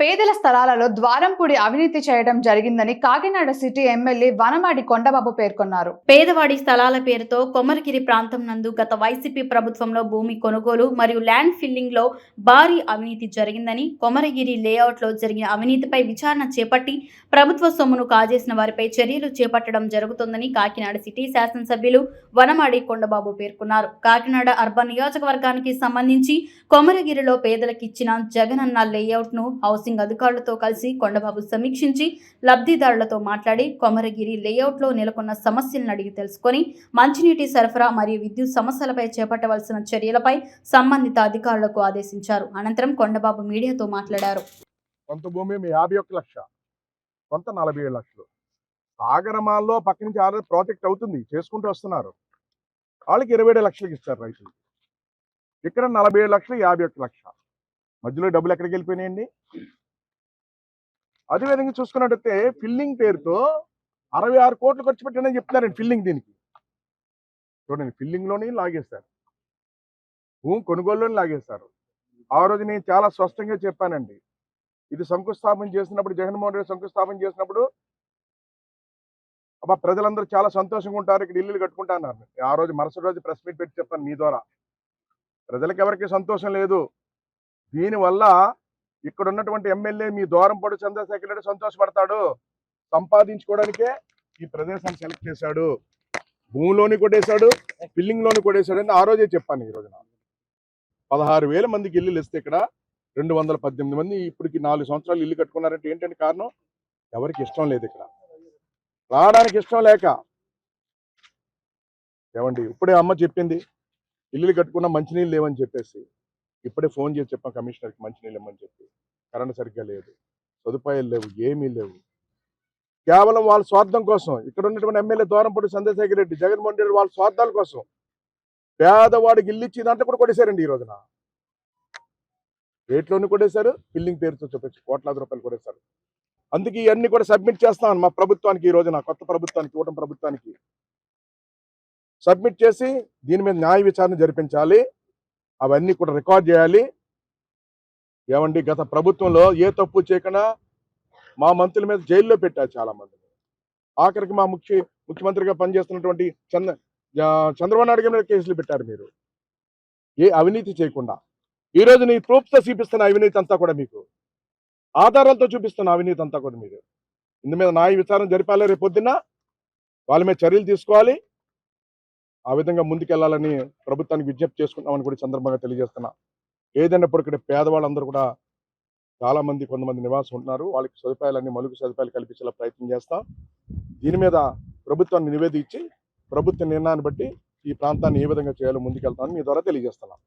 పేదల స్థలాలలో ద్వారంపూడి అవినీతి చేయడం జరిగిందని కాకినాడ సిటీ ఎమ్మెల్యే వనమాడి కొండబాబు పేర్కొన్నారు. పేదవాడి స్థలాల పేరుతో కొమరగిరి ప్రాంతం నందు గత వైసీపీ ప్రభుత్వంలో భూమి కొనుగోలు మరియు ల్యాండ్ ఫిల్లింగ్లో భారీ అవినీతి జరిగిందని కొమరగిరి లేఅవుట్లో జరిగిన అవినీతిపై విచారణ చేపట్టి ప్రభుత్వ సొమ్మును కాజేసిన వారిపై చర్యలు చేపట్టడం జరుగుతుందని కాకినాడ సిటీ శాసనసభ్యులు వనమాడి కొండబాబు పేర్కొన్నారు. కాకినాడ అర్బన్ నియోజకవర్గానికి సంబంధించి కొమరగిరిలో పేదలకు ఇచ్చిన జగనన్న లేఅవుట్ను హౌసింగ్ అధికారులతో కలిసి కొండబాబు సమీక్షించి లబ్ధిదారులతో మాట్లాడి కొమరగిరి లేఅవుట్లో నెలకొన్న సమస్యలను అడిగి తెలుసుకొని మంచినీటి సరఫరా మరియు విద్యుత్ సమస్యలపై చేపట్టవలసిన చర్యలపై సంబంధిత అధికారులకు ఆదేశించారు. అనంతరం కొండబాబు మీడియాతో మాట్లాడారు. కొంత భూమి యాభై ఒక్క లక్ష కొంత నలభై ఏడు లక్షలు. సాగరమాల్లో పక్క నుంచి ఆల్రెడీ ప్రాజెక్ట్ అవుతుంది చేసుకుంటూ వస్తున్నారు. వాళ్ళకి ఇరవై ఏడు లక్షలకు ఇస్తారు రైతులు. ఇక్కడ నలభై ఏడు లక్షలు యాభై ఒక్క లక్ష. మధ్యలో డబ్బులు ఎక్కడికి వెళ్ళిపోయినాయండి? అదేవిధంగా చూసుకున్నట్టయితే ఫిల్లింగ్ పేరుతో అరవై ఆరు కోట్లు ఖర్చు పెట్టానని చెప్తున్నారండి ఫిల్లింగ్ దీనికి. చూడండి ఫిల్లింగ్లోని లాగేస్తారు భూమి కొనుగోలులోని లాగేస్తారు ఆ రోజు నేను చాలా స్పష్టంగా చెప్పానండి. ఇది శంకుస్థాపన చేసినప్పుడు జగన్మోహన్ రెడ్డి శంకుస్థాపన చేసినప్పుడు అబ్బా ప్రజలందరూ చాలా సంతోషంగా ఉంటారు ఇక్కడ ఇల్లు కట్టుకుంటా అన్నారు. ఆ రోజు మరుసటి రోజు ప్రెస్ మీట్ పెట్టి చెప్పాను మీ ద్వారా. ప్రజలకు ఎవరికి సంతోషం లేదు. దీనివల్ల ఇక్కడ ఉన్నటువంటి ఎమ్మెల్యే మీ దూరం పడు చంద్రశేఖర్ రెడ్డి సంతోషపడతాడు. సంపాదించుకోవడానికే ఈ ప్రదేశాన్ని సెలెక్ట్ చేశాడు. భూమిలోని కొట్టేశాడు బిల్లింగ్లోని కొట్టేశాడు అని ఆ రోజే చెప్పాను ఈ రోజున. పదహారు వేల మందికి ఇల్లులు ఇస్తే ఇక్కడ రెండు వందల పద్దెనిమిది మంది ఇప్పటికి నాలుగు సంవత్సరాలు ఇల్లు కట్టుకున్నారంటే ఏంటంటే కారణం? ఎవరికి ఇష్టం లేదు ఇక్కడ. రావడానికి ఇష్టం లేక. ఏమండి? ఇప్పుడే అమ్మ చెప్పింది ఇల్లులు కట్టుకున్న మంచినీళ్ళు లేవని చెప్పేసి. ఇప్పుడే ఫోన్ చేసి చెప్పాం కమిషనర్కి మంచినీళ్ళు ఇమ్మని చెప్పి. కరెంట్ సరిగ్గా లేదు. సదుపాయాలు లేవు ఏమీ లేవు. కేవలం వాళ్ళ స్వార్థం కోసం. ఇక్కడ ఉన్నటువంటి ఎమ్మెల్యే దూరంపూడి చంద్రశేఖర్ రెడ్డి జగన్మోహన్ రెడ్డి వాళ్ళ స్వార్థాల కోసం. పేదవాడికి ఇల్లు ఇచ్చి దాంట్లో కూడా కొట్టేశారండి ఈ రోజున. రేట్లోని కొట్టేశారు బిల్లింగ్ పేరుతో చూపించి కోట్లాది రూపాయలు కొట్టేశారు. అందుకే ఇవన్నీ కూడా సబ్మిట్ చేస్తాను మా ప్రభుత్వానికి ఈ రోజున కొత్త ప్రభుత్వానికి కూటమి ప్రభుత్వానికి. సబ్మిట్ చేసి దీని మీద న్యాయ విచారణ జరిపించాలి. అవన్నీ కూడా రికార్డ్ చేయాలి. ఏమండి గత ప్రభుత్వంలో ఏ తప్పు చేయకుండా మా మంత్రుల మీద జైల్లో పెట్టారు చాలా మంది ఆఖరికి మా ముఖ్య ముఖ్యమంత్రిగా పనిచేస్తున్నటువంటి చంద్ర చంద్రబాబు నాయుడు మీద కేసులు పెట్టారు మీరు. ఏ అవినీతి చేయకుండా. ఈ రోజు నీ ప్రూఫ్తో చూపిస్తున్న అవినీతి అంతా కూడా మీకు. ఆధారాలతో చూపిస్తున్న అవినీతి అంతా కూడా మీరు. ఇందు మీద న్యాయ విచారణ జరిపాలి రేపు పొద్దున్న వాళ్ళ మీద చర్యలు తీసుకోవాలి. ఆ విధంగా ముందుకెళ్ళాలని ప్రభుత్వానికి విజ్ఞప్తి చేసుకుంటామని కూడా సందర్భంగా తెలియజేస్తున్నా. ఏదైనప్పుడు ఇక్కడ పేదవాళ్ళందరూ కూడా చాలామంది కొంతమంది నివాసం ఉంటున్నారు. వాళ్ళకి సదుపాయాలన్నీ మలుగు సదుపాయాలు కల్పించేలా ప్రయత్నం చేస్తాం. దీని మీద ప్రభుత్వాన్ని నివేదించి ప్రభుత్వ నిర్ణయాన్ని బట్టి ఈ ప్రాంతాన్ని ఏ విధంగా చేయాలో ముందుకెళ్తామని మీ ద్వారా తెలియజేస్తున్నాం.